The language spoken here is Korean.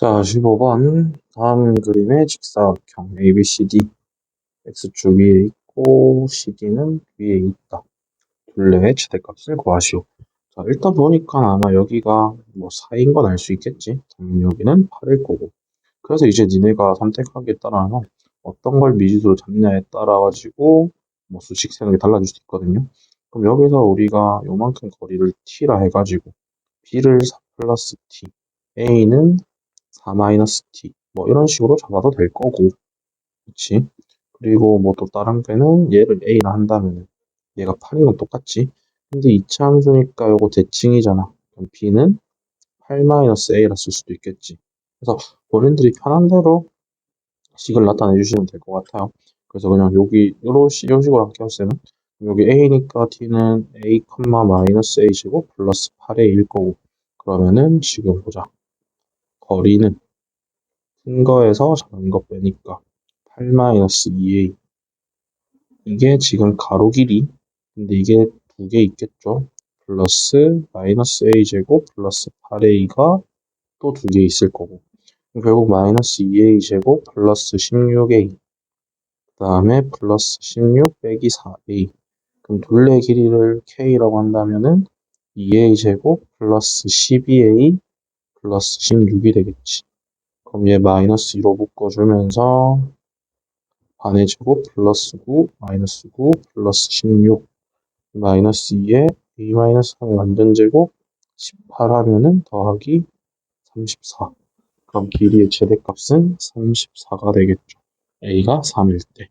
자, 15번. 다음 그림의 직사각형 ABCD. X축 위에 있고, CD는 위에 있다. 둘레의 최대값을 구하시오. 자, 일단 보니까 아마 여기가 뭐 4인 건 알 수 있겠지. 당연히 여기는 8일 거고. 그래서 이제 니네가 선택하기에 따라서 어떤 걸 미지수로 잡냐에 따라가지고 뭐 수식 세는 게 달라질 수 있거든요. 그럼 여기서 우리가 요만큼 거리를 t라 해가지고 b를 4 플러스 t, a는 4-t 뭐 이런 식으로 잡아도 될 거고. 그치? 그리고 뭐 또 다른 데는 얘를 a라 한다면 얘가 8이건 똑같지. 근데 이차 함수니까 요거 대칭이잖아. 그럼 b는 8-a라 쓸 수도 있겠지. 그래서 본인들이 편한 대로 식을 나타내 주시면 될 것 같아요. 그래서 그냥 여기 이런 식으로 할게요 쌤은. 여기 a니까 t는 a, 마이너스 a제곱 플러스 8의 1 거고. 그러면은 지금 보자 거리는 큰 거에서 작은 거 빼니까 8-2a 이게 지금 가로 길이. 근데 이게 두 개 있겠죠? 플러스 마이너스 a 제곱 플러스 8a가 또 두 개 있을 거고. 결국 마이너스 2a 제곱 플러스 16a 그 다음에 플러스 16 빼기 4a 그럼 둘레 길이를 k라고 한다면은 2a 제곱 플러스 12a 플러스 16이 되겠지. 그럼 얘 마이너스 2로 묶어주면서 반의 제곱 플러스 9 마이너스 9 플러스 16 마이너스 2에 a 마이너스 3의 완전 제곱 18 하면은 더하기 34 그럼 길이의 최대값은 34가 되겠죠. A가 3일 때